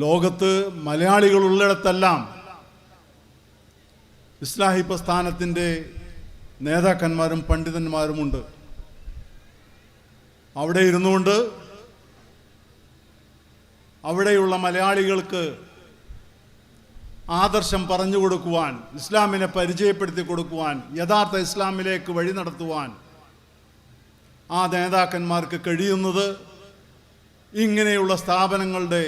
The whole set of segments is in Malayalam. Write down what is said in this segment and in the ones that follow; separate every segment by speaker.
Speaker 1: ലോകത്ത് മലയാളികൾ ഉള്ളിടത്തെല്ലാം ഇസ്ലാഹി പ്രസ്ഥാനത്തിന്റെ നേതാക്കന്മാരും പണ്ഡിതന്മാരുമുണ്ട് അവിടെ ഇരുന്നുകൊണ്ട് അവിടെയുള്ള മലയാളികൾക്ക് ആദർശം പറഞ്ഞു കൊടുക്കുവാൻ ഇസ്ലാമിനെ പരിചയപ്പെടുത്തി കൊടുക്കുവാൻ യഥാർത്ഥ ഇസ്ലാമിലേക്ക് വഴി നടത്തുവാൻ ആ നേതാക്കന്മാർക്ക് കഴിയുന്നത് ഇങ്ങനെയുള്ള സ്ഥാപനങ്ങളുടെ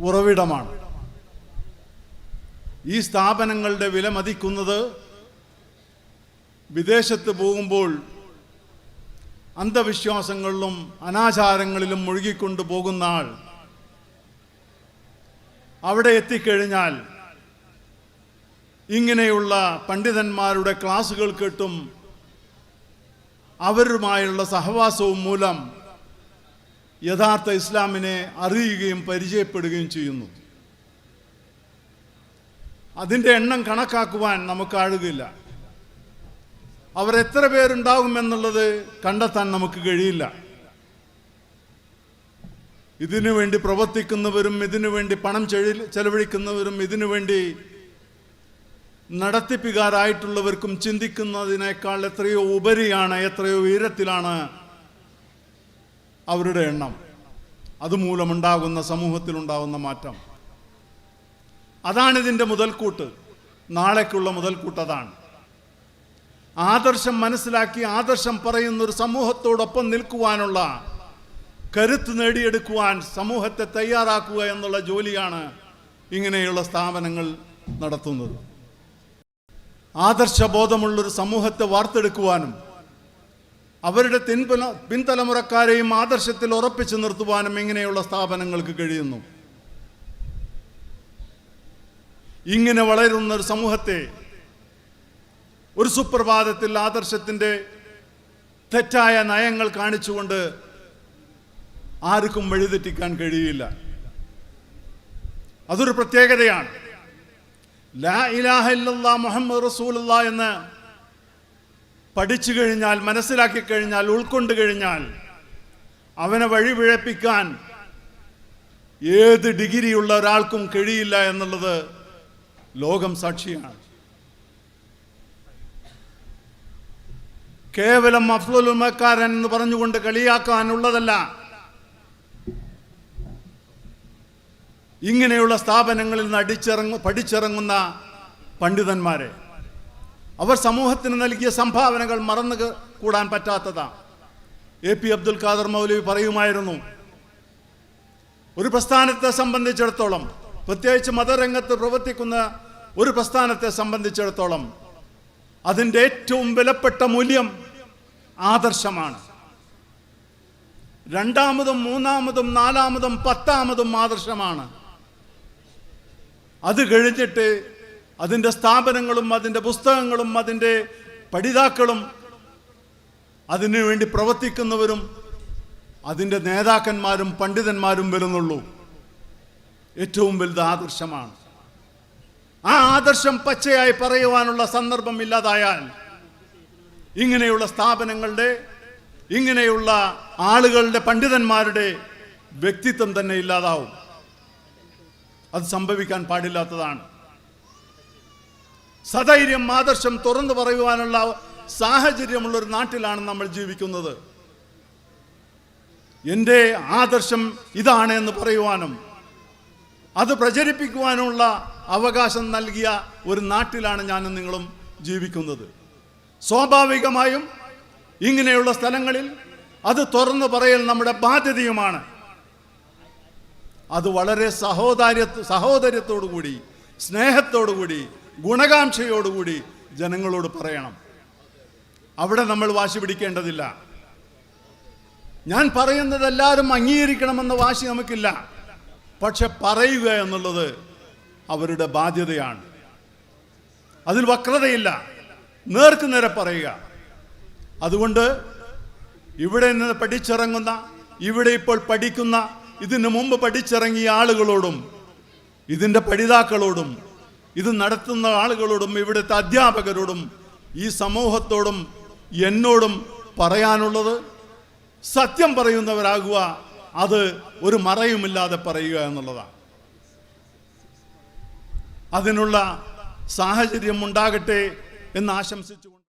Speaker 1: ഉറവിടമാണ്. ഈ സ്ഥാപനങ്ങളുടെ വില മതിക്കുന്നത് വിദേശത്ത് പോകുമ്പോൾ അന്ധവിശ്വാസങ്ങളിലും അനാചാരങ്ങളിലും മുഴുകിക്കൊണ്ട് പോകുന്ന ആൾ അവിടെ എത്തിക്കഴിഞ്ഞാൽ ഇങ്ങനെയുള്ള പണ്ഡിതന്മാരുടെ ക്ലാസ്സുകൾ കേട്ടും അവരുമായുള്ള സഹവാസവും മൂലം യഥാർത്ഥ ഇസ്ലാമിനെ അറിയുകയും പരിചയപ്പെടുകയും ചെയ്യുന്നു. അതിന്റെ എണ്ണം കണക്കാക്കുവാൻ നമുക്ക് ആഴുകയില്ല അവർ എത്ര പേരുണ്ടാകുമെന്നുള്ളത് കണ്ടെത്താൻ നമുക്ക് കഴിയില്ല. ഇതിനു വേണ്ടി പ്രവർത്തിക്കുന്നവരും ഇതിനു വേണ്ടി പണം ചെലവഴിക്കുന്നവരും ഇതിനു വേണ്ടി നടത്തിപ്പുകാരായിട്ടുള്ളവർക്കും ചിന്തിക്കുന്നതിനേക്കാൾ എത്രയോ ഉപരിയാണ് എത്രയോ ഉയരത്തിലാണ് അവരുടെ എണ്ണം. അതുമൂലമുണ്ടാകുന്ന സമൂഹത്തിലുണ്ടാകുന്ന മാറ്റം. അതാണിതിന്റെ മുതൽക്കൂട്ട്. നാളേക്കുള്ള മുതൽക്കൂട്ട് അതാണ്. ആദർശം മനസ്സിലാക്കി ആദർശം പറയുന്ന ഒരു സമൂഹത്തോടൊപ്പം നിൽക്കുവാനുള്ള കരുത്ത് നേടിയെടുക്കുവാൻ സമൂഹത്തെ തയ്യാറാക്കുക എന്നുള്ള ജോലിയാണ് ഇങ്ങനെയുള്ള സ്ഥാപനങ്ങൾ നടത്തുന്നത്. ആദർശബോധമുള്ളൊരു സമൂഹത്തെ വാർത്തെടുക്കുവാനും അവരുടെ പിൻപുല പിൻതലമുറക്കാരെയും ആദർശത്തിൽ ഉറപ്പിച്ചു നിർത്തുവാനും ഇങ്ങനെയുള്ള സ്ഥാപനങ്ങൾക്ക് കഴിയുന്നു. ഇങ്ങനെ വളരുന്ന ഒരു സമൂഹത്തെ ഒരു സുപ്രഭാതത്തിൽ ആദർശത്തിന്റെ തെറ്റായ നയങ്ങൾ കാണിച്ചുകൊണ്ട് ആർക്കും വഴിതെറ്റിക്കാൻ കഴിയില്ല. അതൊരു പ്രത്യേകതയാണ്. ലാ ഇലാഹ ഇല്ലല്ലാ മുഹമ്മദ് റസൂലുള്ള എന്ന് പഠിച്ചു കഴിഞ്ഞാൽ മനസ്സിലാക്കി കഴിഞ്ഞാൽ ഉൾക്കൊണ്ട് കഴിഞ്ഞാൽ അവനെ വഴി പിഴപ്പിക്കാൻ ഏത് ഡിഗ്രിയുള്ള ഒരാൾക്കും കഴിയില്ല എന്നുള്ളത് ലോകം സാക്ഷിയാണ്. കേവലം അഫ്ലുൽമക്കാരൻ എന്ന് പറഞ്ഞുകൊണ്ട് കളിയാക്കാനുള്ളതല്ല. ഇങ്ങനെയുള്ള സ്ഥാപനങ്ങളിൽ നിന്ന് അടിച്ചിറങ്ങു പഠിച്ചിറങ്ങുന്ന പണ്ഡിതന്മാരെ. അവർ സമൂഹത്തിന് നൽകിയ സംഭാവനകൾ മറന്നു കൂടാൻ പറ്റാത്തതാണ്. എ പി അബ്ദുൽ ഖാദർ മൗലവി പറയുമായിരുന്നു ഒരു പ്രസ്ഥാനത്തെ സംബന്ധിച്ചിടത്തോളം പ്രത്യേകിച്ച് മതരംഗത്ത് പ്രവർത്തിക്കുന്ന ഒരു പ്രസ്ഥാനത്തെ സംബന്ധിച്ചിടത്തോളം അതിന്റെ ഏറ്റവും വിലപ്പെട്ട മൂല്യം ആദർശമാണ്. രണ്ടാമതും മൂന്നാമതും നാലാമതും പത്താമതും ആദർശമാണ്. അത് കഴിഞ്ഞിട്ട് അതിന്റെ സ്ഥാപനങ്ങളും അതിന്റെ പുസ്തകങ്ങളും അതിന്റെ പഠിതാക്കളും അതിനുവേണ്ടി പ്രവർത്തിക്കുന്നവരും അതിന്റെ നേതാക്കന്മാരും പണ്ഡിതന്മാരും വരുന്നുള്ളൂ. ഏറ്റവും വലുത് ആദർശമാണ്. ആ ആദർശം പച്ചയായി പറയുവാനുള്ള സന്ദർഭം ഇല്ലാതായാൽ ഇങ്ങനെയുള്ള സ്ഥാപനങ്ങളുടെ ഇങ്ങനെയുള്ള ആളുകളുടെ പണ്ഡിതന്മാരുടെ വ്യക്തിത്വം തന്നെ ഇല്ലാതാവും. അത് സംഭവിക്കാൻ പാടില്ലാത്തതാണ്. സധൈര്യം ആദർശം തുറന്നു പറയുവാനുള്ള സാഹചര്യമുള്ള ഒരു നാട്ടിലാണ് നമ്മൾ ജീവിക്കുന്നത്. എന്റെ ആദർശം ഇതാണ് എന്ന് പറയുവാനും അത് പ്രചരിപ്പിക്കുവാനുള്ള അവകാശം നൽകിയ ഒരു നാട്ടിലാണ് ഞാനും നിങ്ങളും ജീവിക്കുന്നത്. സ്വാഭാവികമായും ഇങ്ങനെയുള്ള സ്ഥലങ്ങളിൽ അത് തുറന്നു പറയൽ നമ്മുടെ ബാധ്യതയുമാണ്. അത് വളരെ സഹോദര്യ സഹോദര്യത്തോടുകൂടി സ്നേഹത്തോടുകൂടി ഗുണകാംക്ഷയോടുകൂടി ജനങ്ങളോട് പറയണം. അവിടെ നമ്മൾ വാശി പിടിക്കേണ്ടതില്ല. ഞാൻ പറയുന്നത് എല്ലാവരും അംഗീകരിക്കണമെന്ന വാശി നമുക്കില്ല. പക്ഷെ പറയുക എന്നുള്ളത് അവരുടെ ബാധ്യതയാണ്. അതിൽ വക്രതയില്ല. നേർക്ക് നേരെ പറയുക. അതുകൊണ്ട് ഇവിടെ നിന്ന് പഠിച്ചിറങ്ങുന്ന ഇവിടെ ഇപ്പോൾ പഠിക്കുന്ന ഇതിനു മുമ്പ് പഠിച്ചിറങ്ങിയ ആളുകളോടും ഇതിന്റെ പഠിതാക്കളോടും ഇത് നടത്തുന്ന ആളുകളോടും ഇവിടുത്തെ അധ്യാപകരോടും ഈ സമൂഹത്തോടും എന്നോടും പറയാനുള്ളത് സത്യം പറയുന്നവരാകുക അത് ഒരു മറയുമില്ലാതെ പറയുക എന്നുള്ളതാണ്. അതിനുള്ള സാഹചര്യം ഉണ്ടാകട്ടെ എന്ന് ആശംസിച്ചുകൊണ്ട്